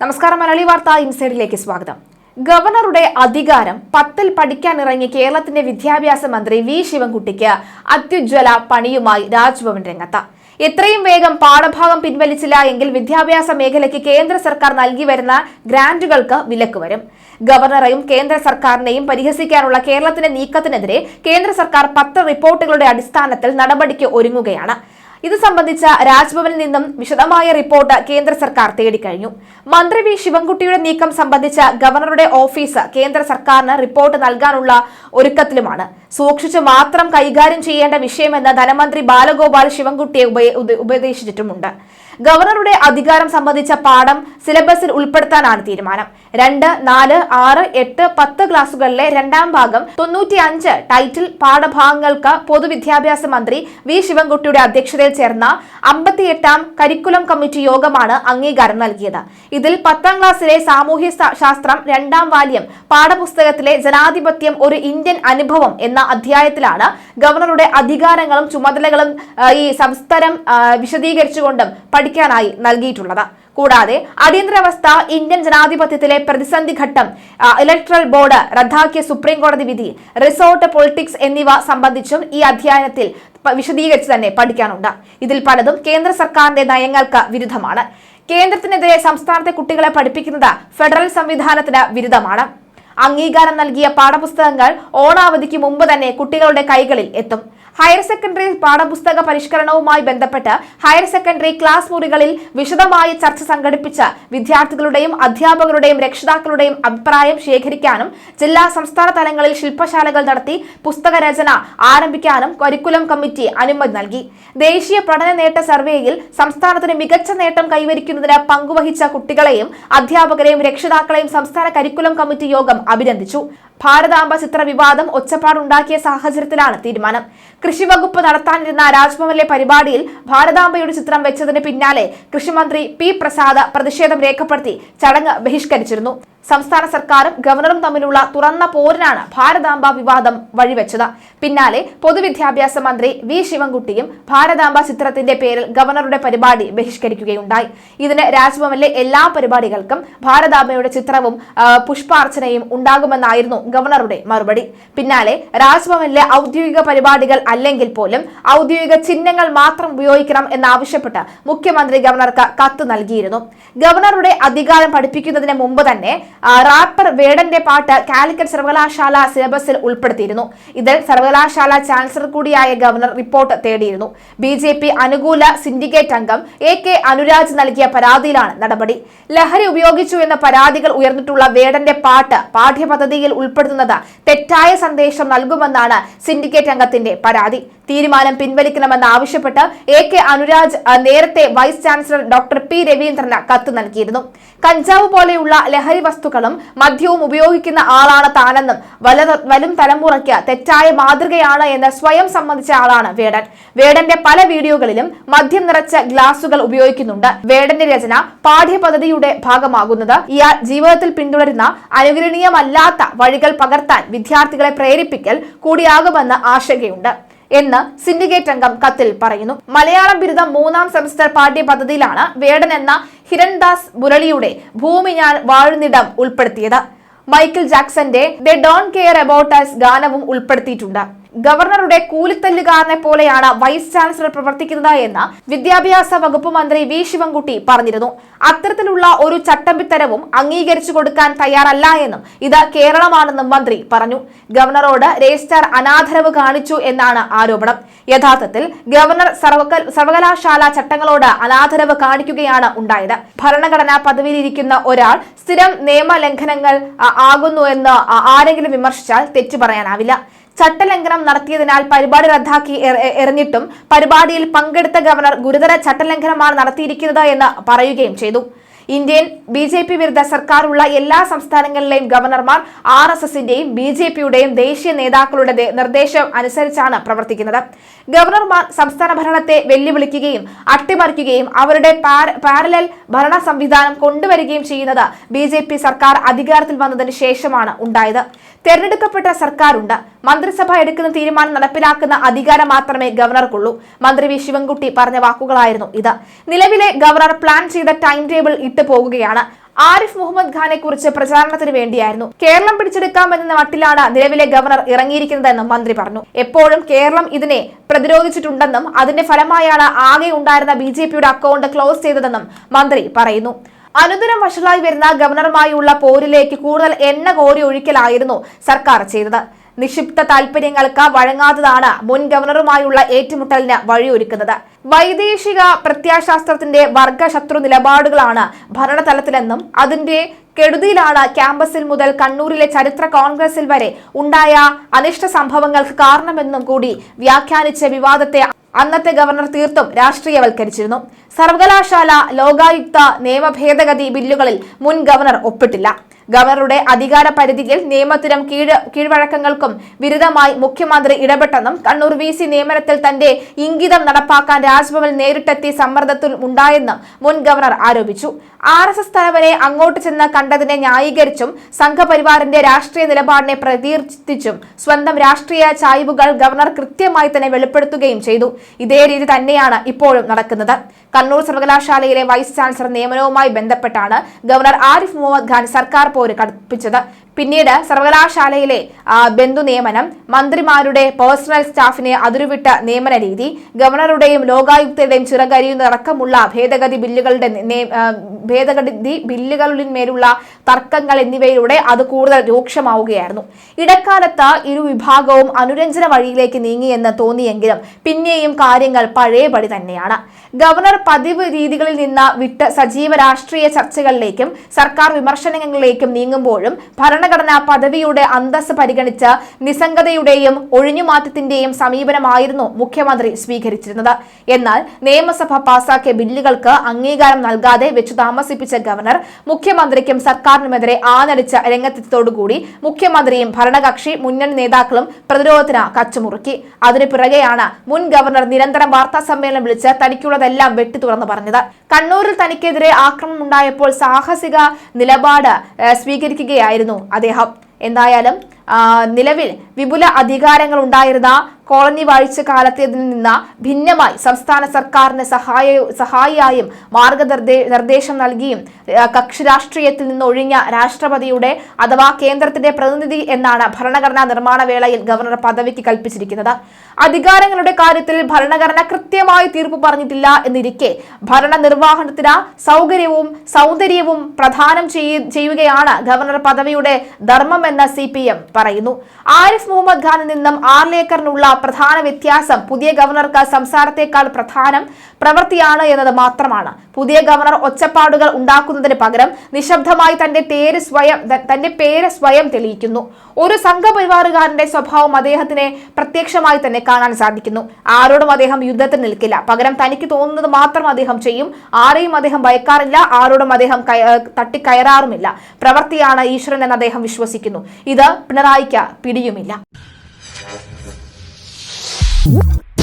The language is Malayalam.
നമസ്കാരം മലയാളി വാർത്ത ഇൻസൈഡിലേക്ക് സ്വാഗതം. ഗവർണറുടെ അധികാരം പത്തിൽ പഠിക്കാനിറങ്ങിയ കേരളത്തിന്റെ വിദ്യാഭ്യാസ മന്ത്രി വി ശിവൻകുട്ടിക്ക് അത്യുജ്വല പണിയുമായി രാജ്ഭവൻ രംഗത്ത്. എത്രയും വേഗം പാഠഭാഗം പിൻവലിച്ചില്ല എങ്കിൽ വിദ്യാഭ്യാസ മേഖലയ്ക്ക് കേന്ദ്ര സർക്കാർ നൽകി വരുന്ന ഗ്രാന്റുകൾക്ക് വിലക്ക് വരും. ഗവർണറെയും കേന്ദ്ര സർക്കാരിനെയും പരിഹസിക്കാനുള്ള കേരളത്തിന്റെ നീക്കത്തിനെതിരെ കേന്ദ്ര സർക്കാർ പത്ത് റിപ്പോർട്ടുകളുടെ അടിസ്ഥാനത്തിൽ നടപടിക്ക് ഒരുങ്ങുകയാണ്. ഇത് സംബന്ധിച്ച രാജ്ഭവനിൽ നിന്നും വിശദമായ റിപ്പോർട്ട് കേന്ദ്ര സർക്കാർ തേടിക്കഴിഞ്ഞു. മന്ത്രി വി ശിവൻകുട്ടിയുടെ നീക്കം സംബന്ധിച്ച ഗവർണറുടെ ഓഫീസ് കേന്ദ്ര സർക്കാരിന് റിപ്പോർട്ട് നൽകാനുള്ള ഒരുക്കത്തിലുമാണ്. സൂക്ഷിച്ചു മാത്രം കൈകാര്യം ചെയ്യേണ്ട വിഷയമെന്ന് ധനമന്ത്രി ബാലഗോപാൽ ശിവൻകുട്ടിയെ ഉപ- ഉപ- ഉപദേശിച്ചിട്ടുമുണ്ട്. ഗവർണറുടെ അധികാരം സംബന്ധിച്ച പാഠം സിലബസിൽ ഉൾപ്പെടുത്താനാണ് തീരുമാനം. രണ്ട് നാല് ആറ് എട്ട് പത്ത് ക്ലാസുകളിലെ രണ്ടാം ഭാഗം തൊണ്ണൂറ്റി അഞ്ച് ടൈറ്റിൽ പാഠഭാഗങ്ങൾക്ക് പൊതുവിദ്യാഭ്യാസ മന്ത്രി വി. ശിവൻകുട്ടിയുടെ അധ്യക്ഷതയിൽ ചേർന്ന അമ്പത്തിയെട്ടാം കരിക്കുലം കമ്മിറ്റി യോഗമാണ് അംഗീകാരം നൽകിയത്. ഇതിൽ പത്താം ക്ലാസ്സിലെ സാമൂഹ്യ ശാസ്ത്രം രണ്ടാം വാല്യം പാഠപുസ്തകത്തിലെ ജനാധിപത്യം ഒരു ഇന്ത്യൻ അനുഭവം എന്ന അധ്യായത്തിലാണ് ഗവർണറുടെ അധികാരങ്ങളും ചുമതലകളും ഈ ആ, വിശദീകരിച്ചുകൊണ്ടും പഠിക്കാനായി നൽകിയിട്ടുള്ളത്. കൂടാതെ അടിയന്തരാവസ്ഥ ഇന്ത്യൻ ജനാധിപത്യത്തിലെ പ്രതിസന്ധി ഘട്ടം ഇലക്ട്രൽ ബോർഡ് റദ്ദാക്കിയ സുപ്രീം കോടതി വിധി റിസോർട്ട് പൊളിറ്റിക്സ് എന്നിവ സംബന്ധിച്ചും ഈ അധ്യയനത്തിൽ വിശദീകരിച്ച് തന്നെ പഠിക്കാനുണ്ട്. ഇതിൽ പലതും കേന്ദ്ര സർക്കാരിന്റെ നയങ്ങൾക്ക് വിരുദ്ധമാണ്. കേന്ദ്രത്തിനെതിരെ സംസ്ഥാനത്തെ കുട്ടികളെ പഠിപ്പിക്കുന്നത് ഫെഡറൽ സംവിധാനത്തിന് വിരുദ്ധമാണ്. അംഗീകാരം നൽകിയ പാഠപുസ്തകങ്ങൾ ഓണാവധിക്ക് മുമ്പ് തന്നെ കുട്ടികളുടെ കൈകളിൽ എത്തും. ഹയർ സെക്കൻഡറി പാഠപുസ്തക പരിഷ്കരണവുമായി ബന്ധപ്പെട്ട് ഹയർ സെക്കൻഡറി ക്ലാസ് മുറികളിൽ വിശദമായ ചർച്ച സംഘടിപ്പിച്ച വിദ്യാർത്ഥികളുടെയും അധ്യാപകരുടെയും രക്ഷിതാക്കളുടെയും അഭിപ്രായം ശേഖരിക്കാനും ജില്ലാ സംസ്ഥാന തലങ്ങളിൽ ശില്പശാലകൾ നടത്തി പുസ്തക രചന ആരംഭിക്കാനും കരിക്കുലം കമ്മിറ്റി അനുമതി നൽകി. ദേശീയ പഠന നേട്ട സർവേയിൽ സംസ്ഥാനത്തിന് മികച്ച നേട്ടം കൈവരിക്കുന്നതിന് പങ്കുവഹിച്ച കുട്ടികളെയും അധ്യാപകരെയും രക്ഷിതാക്കളെയും സംസ്ഥാന കരിക്കുലം കമ്മിറ്റി യോഗം അഭിനന്ദിച്ചു. ഭാരതാംബ ചിത്ര വിവാദം ഒച്ചപ്പാടുണ്ടാക്കിയ സാഹചര്യത്തിലാണ് തീരുമാനം. കൃഷി വകുപ്പ് നടത്താനിരുന്ന രാജ്ഭവനിലെ പരിപാടിയിൽ ഭാരതാംബയുടെ ചിത്രം വെച്ചതിന് പിന്നാലെ കൃഷിമന്ത്രി പി പ്രസാദ് പ്രതിഷേധം രേഖപ്പെടുത്തി ചടങ്ങ് ബഹിഷ്കരിച്ചിരുന്നു. സംസ്ഥാന സർക്കാരും ഗവർണറും തമ്മിലുള്ള തുറന്ന പോരിനാണ് ഭാരതാംബ വിവാദം വഴിവെച്ചത്. പിന്നാലെ പൊതുവിദ്യാഭ്യാസ മന്ത്രി വി ശിവൻകുട്ടിയും ഭാരതാംബ ചിത്രത്തിന്റെ പേരിൽ ഗവർണറുടെ പരിപാടി ബഹിഷ്കരിക്കുകയുണ്ടായി. ഇതിന് രാജ്ഭവനിലെ എല്ലാ പരിപാടികൾക്കും ഭാരതാംബയുടെ ചിത്രവും പുഷ്പാർച്ചനയും ഉണ്ടാകുമെന്നായിരുന്നു ഗവർണറുടെ മറുപടി. പിന്നാലെ രാജ്ഭവനിലെ ഔദ്യോഗിക പരിപാടികൾ അല്ലെങ്കിൽ പോലും ഔദ്യോഗിക ചിഹ്നങ്ങൾ മാത്രം ഉപയോഗിക്കണം എന്നാവശ്യപ്പെട്ട് മുഖ്യമന്ത്രി ഗവർണർക്ക് കത്ത് നൽകിയിരുന്നു. ഗവർണറുടെ അധികാരം പഠിപ്പിക്കുന്നതിന് മുമ്പ് തന്നെ റാപ്പർ വേടന്റെ പാട്ട് കാലിക്കറ്റ് സർവകലാശാല സിലബസിൽ ഉൾപ്പെടുത്തിയിരുന്നു. ഇതിൽ സർവകലാശാല ചാൻസലർ കൂടിയായ ഗവർണർ റിപ്പോർട്ട് തേടിയിരുന്നു. ബി ജെ പി അനുകൂല സിൻഡിക്കേറ്റ് അംഗം എ കെ അനുരാജ് നൽകിയ പരാതിയിലാണ് നടപടി. ലഹരി ഉപയോഗിച്ചു എന്ന പരാതികൾ ഉയർന്നിട്ടുള്ള വേടന്റെ പാട്ട് പാഠ്യപദ്ധതിയിൽ ഉൾപ്പെടുത്തുന്നത്. തെറ്റായ സന്ദേശം നൽകുമെന്നാണ് സിൻഡിക്കേറ്റ് അംഗത്തിന്റെ പരാതി. തീരുമാനം പിൻവലിക്കണമെന്ന് ആവശ്യപ്പെട്ട് എ കെ അനുരാജ് നേരത്തെ വൈസ് ചാൻസലർ ഡോക്ടർ പി രവീന്ദ്രന് കത്ത് നൽകിയിരുന്നു. കഞ്ചാവ് പോലെയുള്ള ലഹരി വസ്തുക്കളും മദ്യവും ഉപയോഗിക്കുന്ന ആളാണ് താനെന്നും വല തലമുറയ്ക്ക് തെറ്റായ മാതൃകയാണ് എന്ന് സ്വയം സമ്മതിച്ച ആളാണ് വേടൻ. വേടന്റെ പല വീഡിയോകളിലും മദ്യം നിറച്ച ഗ്ലാസുകൾ ഉപയോഗിക്കുന്നുണ്ട്. വേടന്റെ രചന പാഠ്യപദ്ധതിയുടെ ഭാഗമാകുന്നത്. ഇയാൾ ജീവിതത്തിൽ പിന്തുടരുന്ന അനുകരണീയമല്ലാത്ത വഴികൾ പകർത്താൻ വിദ്യാർത്ഥികളെ പ്രേരിപ്പിക്കൽ കൂടിയാകുമെന്ന് ആശങ്കയുണ്ട്. എന്ന് സിൻഡിക്കേറ്റ് അംഗം കത്തിൽ പറയുന്നു. മലയാളം ബിരുദം മൂന്നാം സെമസ്റ്റർ പാഠ്യപദ്ധതിയിലാണ് വേടൻ എന്ന ഹിരൺദാസ് മുരളിയുടെ ഭൂമി ഞാൻ വാഴുന്നിടം ഉൾപ്പെടുത്തിയത്. Michael ജാക്സന്റെ the don't care about us ഗാനവും ഉൾപ്പെടുത്തിയിട്ടുണ്ട്. ഗവർണറുടെ കൂലിത്തല്ലുകാരനെ പോലെയാണ് വൈസ് ചാൻസലർ പ്രവർത്തിക്കുന്നത് എന്ന് വിദ്യാഭ്യാസ വകുപ്പ് മന്ത്രി വി ശിവൻകുട്ടി പറഞ്ഞിരുന്നു. അത്തരത്തിലുള്ള ഒരു ചട്ടമ്പിത്തരവും അംഗീകരിച്ചു കൊടുക്കാൻ തയ്യാറല്ല എന്നും ഇത് കേരളമാണെന്നും മന്ത്രി പറഞ്ഞു. ഗവർണറോട് രജിസ്ട്രാർ അനാദരവ് കാണിച്ചു എന്നാണ് ആരോപണം. യഥാർത്ഥത്തിൽ ഗവർണർ സർവകലാശാല ചട്ടങ്ങളോട് അനാദരവ് കാണിക്കുകയാണ് ഉണ്ടായത്. ഭരണഘടനാ പദവിയിലിരിക്കുന്ന ഒരാൾ സ്ഥിരം നിയമലംഘനങ്ങൾ ആകുന്നു എന്ന് ആരെങ്കിലും വിമർശിച്ചാൽ തെറ്റു പറയാനാവില്ല. ചട്ടലംഘനം നടത്തിയതിനാൽ പരിപാടി റദ്ദാക്കി എറിഞ്ഞിട്ടും പരിപാടിയിൽ പങ്കെടുത്ത ഗവർണർ ഗുരുതര ചട്ടലംഘനമാണ് നടത്തിയിരിക്കുന്നത് എന്ന് പറയുകയും ചെയ്തു. ഇന്ത്യൻ ബി ജെ പി വിരുദ്ധ സർക്കാരുള്ള എല്ലാ സംസ്ഥാനങ്ങളിലെയും ഗവർണർമാർ ആർ എസ് എസിന്റെയും ബി ജെ പിയുടെയും ദേശീയ നേതാക്കളുടെ നിർദ്ദേശം അനുസരിച്ചാണ് പ്രവർത്തിക്കുന്നത്. ഗവർണർമാർ സംസ്ഥാന ഭരണത്തെ വെല്ലുവിളിക്കുകയും അട്ടിമറിക്കുകയും അവരുടെ പാരലൽ ഭരണ സംവിധാനം കൊണ്ടുവരികയും ചെയ്യുന്നത് ബി സർക്കാർ അധികാരത്തിൽ വന്നതിന് ശേഷമാണ് ഉണ്ടായത്. തെരഞ്ഞെടുക്കപ്പെട്ട സർക്കാരുണ്ട്. മന്ത്രിസഭ എടുക്കുന്ന തീരുമാനം നടപ്പിലാക്കുന്ന അധികാരം മാത്രമേ ഗവർണർക്കുള്ളൂ. മന്ത്രി വി. ശിവൻകുട്ടി പറഞ്ഞ വാക്കുകളായിരുന്നു ഇത്. നിലവിലെ ഗവർണർ പ്ലാൻ ചെയ്ത ടൈം ടേബിൾ ഇട്ട് പോകുകയാണ്. ആരിഫ് മുഹമ്മദ് ഖാനെ കുറിച്ച് പ്രചാരണത്തിന് വേണ്ടിയായിരുന്നു. കേരളം പിടിച്ചെടുക്കാമെന്ന മട്ടിലാണ് നിലവിലെ ഗവർണർ ഇറങ്ങിയിരിക്കുന്നതെന്നും മന്ത്രി പറഞ്ഞു. എപ്പോഴും കേരളം ഇതിനെ പ്രതിരോധിച്ചിട്ടുണ്ടെന്നും അതിന്റെ ഫലമായാണ് ആകെ ഉണ്ടായിരുന്ന ബി അക്കൗണ്ട് ക്ലോസ് ചെയ്തതെന്നും മന്ത്രി പറയുന്നു. അനുദിനം വഷളായി വരുന്ന ഗവർണറുമായുള്ള പോരിലേക്ക് കൂടുതൽ എണ്ണ കോരി ഒഴിക്കലായിരുന്നു സർക്കാർ ചെയ്തത്. നിക്ഷിപ്ത താൽപര്യങ്ങൾക്ക് വഴങ്ങാത്തതാണ് മുൻ ഗവർണറുമായുള്ള ഏറ്റുമുട്ടലിന് വഴിയൊരുക്കുന്നത്. വൈദേശിക പ്രത്യാശാസ്ത്രത്തിന്റെ വർഗശത്രു നിലപാടുകളാണ് ഭരണതലത്തിലെന്നും അതിന്റെ കെടുതിയിലാണ് ക്യാമ്പസിൽ മുതൽ കണ്ണൂരിലെ ചരിത്ര കോൺഗ്രസിൽ വരെ ഉണ്ടായ അനിഷ്ട സംഭവങ്ങൾക്ക് കാരണമെന്നും കൂടി വ്യാഖ്യാനിച്ച വിവാദത്തെ അന്നത്തെ ഗവർണർ തീർത്തും രാഷ്ട്രീയവൽക്കരിച്ചിരുന്നു. സർവകലാശാല ലോകായുക്ത നിയമ ഭേദഗതി ബില്ലുകളിൽ മുൻ ഗവർണർ ഒപ്പിട്ടില്ല. ഗവർണറുടെ അധികാര പരിധിയിൽ നിയമത്തിനും കീഴ് കീഴ്വഴക്കങ്ങൾക്കും വിരുദ്ധമായി മുഖ്യമന്ത്രി ഇടപെട്ടെന്നും കണ്ണൂർ വി സി നിയമനത്തിൽ തന്റെ ഇംഗിതം നടപ്പാക്കാൻ രാജ്ഭവൻ നേരിട്ടെത്തി സമ്മർദ്ദത്തിൽ ഉണ്ടായെന്നും മുൻ ഗവർണർ ആരോപിച്ചു. ആർ എസ് എസ് തലവനെ അങ്ങോട്ട് ചെന്ന് കണ്ടതിനെ ന്യായീകരിച്ചും സംഘപരിവാറിന്റെ രാഷ്ട്രീയ നിലപാടിനെ പ്രകീർത്തിച്ചും സ്വന്തം രാഷ്ട്രീയ ചായ്വുകൾ ഗവർണർ കൃത്യമായി തന്നെ വെളിപ്പെടുത്തുകയും ചെയ്തു. ഇതേ രീതി തന്നെയാണ് ഇപ്പോഴും നടക്കുന്നത്. കണ്ണൂർ സർവകലാശാലയിലെ വൈസ് ചാൻസലർ നിയമനവുമായി ബന്ധപ്പെട്ടാണ് ഗവർണർ ആരിഫ് മുഹമ്മദ് ഖാൻ സർക്കാർ പോര് കടുപ്പിച്ചത്. പിന്നീട് സർവകലാശാലയിലെ ബന്ധു നിയമനം മന്ത്രിമാരുടെ പേഴ്സണൽ സ്റ്റാഫിനെ അതിരുവിട്ട നിയമന രീതി ഗവർണറുടെയും ലോകായുക്തയുടെയും ചിറകരിയുന്നതടക്കമുള്ള ഭേദഗതി ബില്ലുകളുടെ ഭേദഗതി ബില്ലുകളിന്മേലുള്ള തർക്കങ്ങൾ എന്നിവയിലൂടെ അത് കൂടുതൽ രൂക്ഷമാവുകയായിരുന്നു. ഇടക്കാലത്ത് ഇരു വിഭാഗവും അനുരഞ്ജന വഴിയിലേക്ക് നീങ്ങിയെന്ന് തോന്നിയെങ്കിലും പിന്നെയും കാര്യങ്ങൾ പഴയപടി തന്നെയാണ്. ഗവർണർ പതിവ് രീതികളിൽ നിന്ന് വിട്ട് സജീവ രാഷ്ട്രീയ ചർച്ചകളിലേക്കും സർക്കാർ വിമർശനങ്ങളിലേക്കും നീങ്ങുമ്പോഴും ഭരണഘടനാ പദവിയുടെ അന്തസ് പരിഗണിച്ച് നിസ്സംഗതയുടെയും ഒഴിഞ്ഞുമാറ്റത്തിന്റെയും സമീപനമായിരുന്നു മുഖ്യമന്ത്രി സ്വീകരിച്ചിരുന്നത്. എന്നാൽ നിയമസഭ പാസാക്കിയ ബില്ലുകൾക്ക് അംഗീകാരം നൽകാതെ വെച്ചു താമസിപ്പിച്ച ഗവർണർ മുഖ്യമന്ത്രിക്കും സർക്കാരിനുമെതിരെ ആനടിച്ച രംഗത്തെത്തോടുകൂടി മുഖ്യമന്ത്രിയും ഭരണകക്ഷി മുന്നണി നേതാക്കളും പ്രതിരോധത്തിന് കച്ചുമുറുക്കി. അതിനു പിറകെയാണ് മുൻ ഗവർണർ നിരന്തരം വാർത്താ സമ്മേളനം വിളിച്ച് തനിക്കുള്ളതെല്ലാം വെട്ടി തുറന്നു പറഞ്ഞത്. കണ്ണൂരിൽ തനിക്കെതിരെ ആക്രമണം ഉണ്ടായപ്പോൾ സാഹസിക നിലപാട് സ്വീകരിക്കുകയായിരുന്നു അദ്ദേഹം. എന്തായാലും നിലവിൽ വിപുല അധികാരങ്ങൾ ഉണ്ടായിരുന്ന കോളനി വാഴ്ച കാലത്തേതിൽ നിന്ന് ഭിന്നമായി സംസ്ഥാന സർക്കാരിന് സഹായ സഹായിയായും നിർദ്ദേശം നൽകിയും കക്ഷി രാഷ്ട്രീയത്തിൽ നിന്ന് ഒഴിഞ്ഞ രാഷ്ട്രപതിയുടെ അഥവാ കേന്ദ്രത്തിന്റെ പ്രതിനിധി എന്നാണ് ഭരണഘടനാ നിർമ്മാണ വേളയിൽ ഗവർണർ പദവിക്ക് കൽപ്പിച്ചിരിക്കുന്നത്. അധികാരങ്ങളുടെ കാര്യത്തിൽ ഭരണഘടന കൃത്യമായി തീർപ്പ് പറഞ്ഞിട്ടില്ല എന്നിരിക്കെ ഭരണ നിർവഹണത്തിന് സൗകര്യവും സൗന്ദര്യവും പ്രധാനം ചെയ്യ- ചെയ്യുകയാണ് ഗവർണർ പദവിയുടെ ധർമ്മമെന്ന് സി പറയുന്നു. ആരിഫ് മുഹമ്മദ് ഖാനിൽ നിന്നും ആർലേക്കറിനുള്ള പ്രധാന വ്യത്യാസം. പുതിയ ഗവർണർക്ക് സംസാരത്തെക്കാൾ പ്രധാനം പ്രവൃത്തിയാണ് എന്നത് മാത്രമാണ്. പുതിയ ഗവർണർ ഒച്ചപ്പാടുകൾ ഉണ്ടാക്കുന്നതിന് പകരം നിശബ്ദമായി തന്റെ പേര് സ്വയം തന്റെ പേര് സ്വയം തെളിയിക്കുന്നു. ഒരു സംഘപരിവാറുകാരന്റെ സ്വഭാവം അദ്ദേഹത്തിനെ പ്രത്യക്ഷമായി തന്നെ കാണാൻ സാധിക്കുന്നു. ആരോടും അദ്ദേഹം യുദ്ധത്തിൽ നിൽക്കില്ല. പകരം തനിക്ക് തോന്നുന്നത് മാത്രം അദ്ദേഹം ചെയ്യും. ആരെയും അദ്ദേഹം ഭയക്കാറില്ല. ആരോടും അദ്ദേഹം തട്ടിക്കയറാറുമില്ല പ്രവൃത്തിയാണ് ഈശ്വരൻ എന്ന് അദ്ദേഹം വിശ്വസിക്കുന്നു. ഇത് പിണറായിക്ക് പിടിയുമില്ല. Sous-titrage